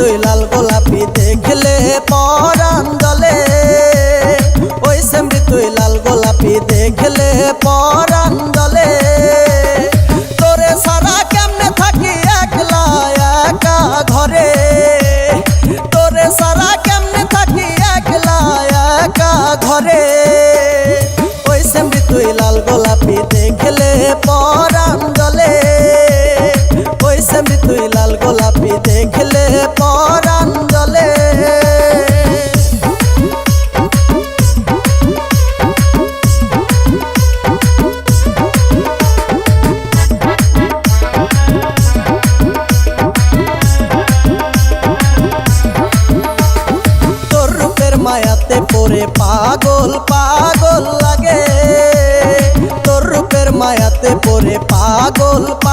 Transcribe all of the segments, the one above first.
দুই লাল গোলাপি দেখলে পরাণ দলে। ওই সেমরি তুই লাল গোলাপি দেখলে পরাণ দলে। তোরে সারা কেমনে থাকি একলা একা ঘরে? তোরে সারা কেমনে থাকি একলা একা ঘরে? মায়াতে পরে পাগল পাগল লাগে। তোর রূপের মায়াতে পরে পাগল পাগল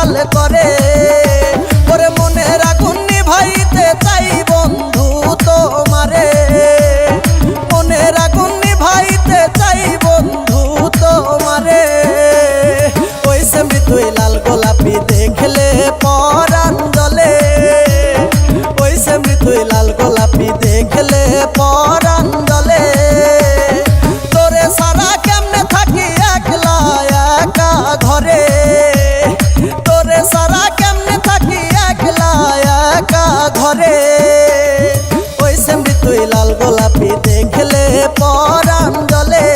আড়াল করে। রে। ওই সেমরি তুই লাল গোলাপি দেখলে পরাম জলে